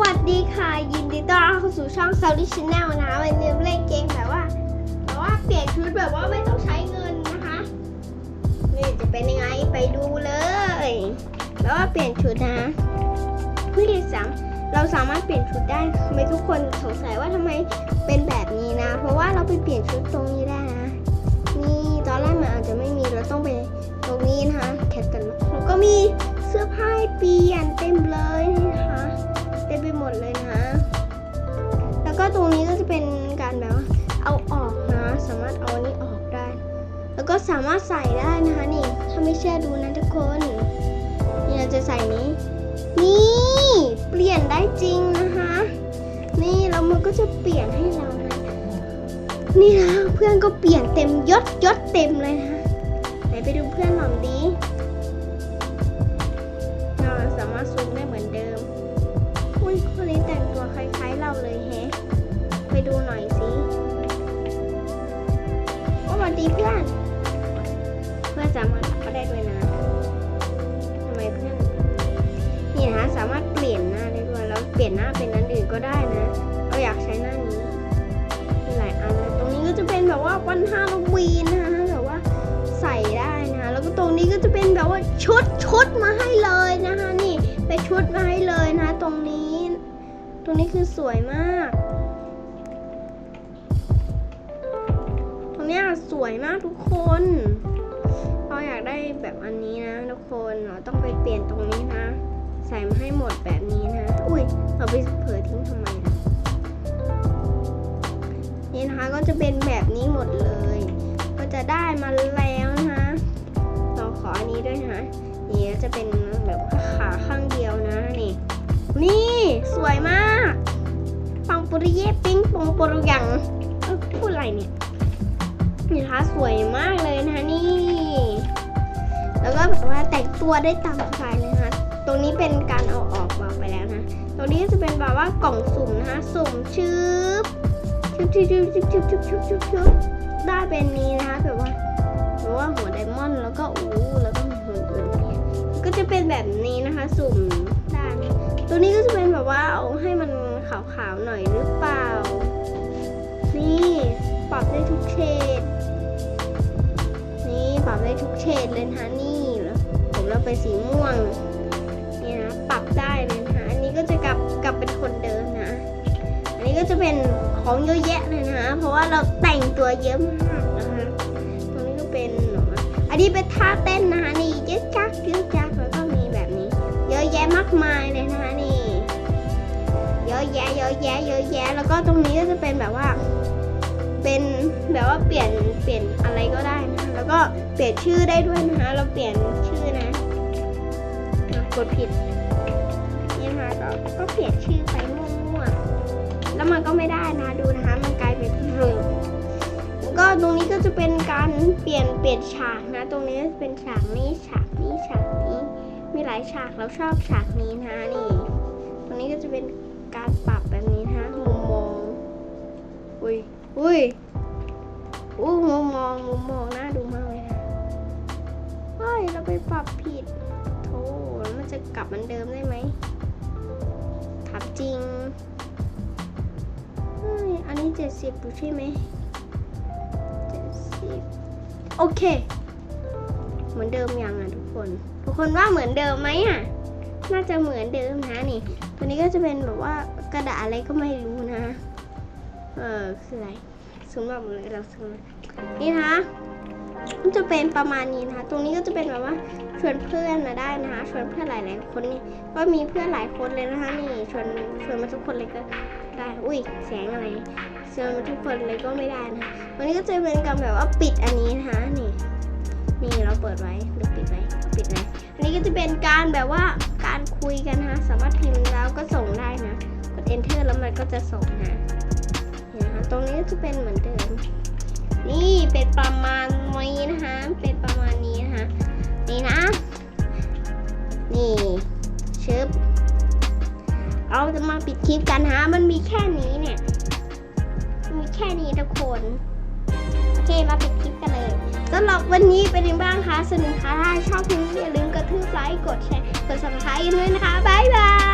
วัสดีค่ะ ยินดีต้อนรับเข้าสู่ช่อง s o u d y Channel นะวันนี้เล่นเกมแบบว่าแบบว่าเปลี่ยนชุดแบบว่าไม่ต้องใช้เงินนะคะ นี่จะเป็นยังไงไปดูเลยแบบว่าเปลี่ยนชุดนะผู้ที่สามเราสามารถเปลี่ยนชุดได้ไมทุกคนสงสัยว่าทำไมเป็นแบบนี้นะ เพราะว่าเราไปเปลี่ยนชุดตรงนี้ได้นะนี่ตอนแรกมันอาจจะไม่มีเราต้องไปตรงนี้นะคะแคตตาล็อกแล้วก็มีเสื้อผ้าเปลี่ยนเต็มเลย หมดเลยนะ แล้วก็ตรงนี้ก็จะเป็นการแบบว่าเอาออกนะ สามารถเอาอันนี้ออกได้ แล้วก็สามารถใส่ได้นะคะนี่ ถ้าไม่เชื่อดูนะทุกคน นี่เราจะใส่นี้ นี่ เปลี่ยนได้จริงนะคะ นี่แล้วมันก็จะเปลี่ยนให้เรานะ นี่นะเพื่อนก็เปลี่ยนเต็มยศยศเต็มเลยนะไหนไปดูเพื่อนหน่อยดิ ดีเพื่อน เพื่อนสามารถก็ได้ด้วยนะทำไมเพื่อนนี่นะสามารถเปลี่ยนหน้าได้ด้วยแล้วเปลี่ยนหน้าเป็นนั้นอื่นก็ได้นะเราอยากใช้หน้านี้มีหลายอันเลยตรงนี้ก็จะเป็นแบบว่าวันฮาโลวีนนะคะแบบว่าใส่ได้นะแล้วก็ตรงนี้ก็จะเป็นแบบว่าชุดชุดมาให้เลยนะคะนี่เป็นชุดมาให้เลยนะ ตรงนี้ ตรงนี้คือสวยมาก สวยมากทุกคนเราอยากได้แบบอันนี้นะทุกคนเราต้องไปเปลี่ยนตรงนี้นะ ใส่มาให้หมดแบบนี้นะ อุ้ยเราไปเผลอทิ้งทำไมนะนี่นะคะก็จะเป็นแบบนี้หมดเลย ก็จะได้มาแล้วนะคะเราขออันนี้ด้วยนะคะนี่จะเป็นแบบขาข้างเดียวนะนี่นี่สวยมากปังปุริเย่ปิ้งปงปุรุยังพูดอะไรเนี่ย นี่นะคะสวยมากเลยนะคะนี่ แล้วก็แบบว่าแต่งตัวได้ตามสบายเลยนะคะ ตรงนี้เป็นการเอาออกบอกไปแล้วนะ ตรงนี้ก็จะเป็นแบบว่ากล่องสุ่มนะคะ สุ่มชืบชุบชุบชุบชุบชุบชุบชุบชุบชุบได้เป็นนี้นะคะแบบว่าแบบว่าหัวไดมอนด์แล้วก็อู้แล้วก็มีหัวอื่นก็จะเป็นแบบนี้นะคะ สุ่มได้ตัวนี้ก็จะเป็นแบบว่าเอาให้มันขาวๆหน่อยหรือเปล่า นี่ปรับได้ทุกเฉด ปรับได้ทุกเฉดเลยนะนี่แล้วผมเราไปสีม่วงนี่นะปรับได้เลยนะอันนี้ก็จะกลับกลับเป็นคนเดิมนะ อันนี้ก็จะเป็นของเยอะแยะเลยนะเพราะว่าเราแต่งตัวเยอะมากนะคะตรงนี้ก็เป็นหนออันนี้เป็นท่าเต้นนะคะนี่ยึดจักยึดจักแล้วก็มีแบบนี้ เยอะแยะมากมายเลยนะคะนี่เยอะแยะเยอะแยะเยอะแยะแล้วก็ตรงนี้ก็จะเป็นแบบว่า เป็นแบบว่าเปลี่ยนเปลี่ยนอะไรก็ได้ ก็เปลี่ยนชื่อได้ด้วยนะคะ เราเปลี่ยนชื่อนะกดผิดนี่นะคะก็ก็เปลี่ยนชื่อไปมั่วๆแล้วมันก็ไม่ได้นะดูนะคะ มันกลายเป็นเรื่องก็ตรงนี้ก็จะเป็นการเปลี่ยนเปลี่ยนฉากนะ ตรงนี้เป็นฉากนี้ฉากนี้ฉากนี้ มีหลายฉากเราชอบฉากนี้นะนี่ ตรงนี้ก็จะเป็นการปรับแบบนี้นะคะมุมมองอุ้ยอุ้ยอู้มุมมองมุมมองน่าดูมาก ไปปรับผิดโธ่มันจะกลับมือนเดิมได้ไหมถามจริงอันนี้เจ็ดสิบอยู่ใช่ไหมเจ็ดสิบโอเค เหมือนเดิมยังอะทุกคน ทุกคนว่าเหมือนเดิมไหมอะน่าจะเหมือนเดิมนะนี่ ตัวนี้ก็จะเป็นแบบว่ากระดาษอะไรก็ไม่รู้นะ เออคืออะไรสมมติเลยเราสมมตินี่นะ คะมันจะเป็นประมาณนี้นะคะ ตรงนี้ก็จะเป็นแบบว่าชวนเพื่อนมาได้นะคะ ชวนเพื่อนหลายๆคนนี่ก็มีเพื่อนหลายคนเลยนะคะ นี่ชวนชวนมาทุกคนเลยก็ได้ อุ้ยแสงอะไรชวนมาทุกคนเลยก็ไม่ได้นะวันนี้ก็จะเป็นการแบบว่าปิดอันนี้นะคะนี่นี่เราเปิดไว้หรือปิดไว้ปิดไว้อันนี้ก็จะเป็นการแบบว่าการคุยกันนะคะสามารถพิมพ์แล้วก็ส่งได้นะกด enter แล้วมันก็จะส่งนะเนี่ยนะคะตรงนี้ก็จะเป็นเหมือนเดิม นี่เป็นประมาณนี้นะคะ เป็นประมาณนี้นะคะ นี่นะ นี่ชึบเราจะมาปิดคลิปกันฮะ มันมีแค่นี้เนี่ย มีแค่นี้ทุกคน โอเค มาปิดคลิปกันเลยสำหรับวันนี้เป็นยังไงบ้างคะสนุกคะถ้าชอบคลิปนี้อย่าลืมกระทืบไลค์ กดแชร์ กด subscribe กันด้วยนะคะ บ๊ายบาย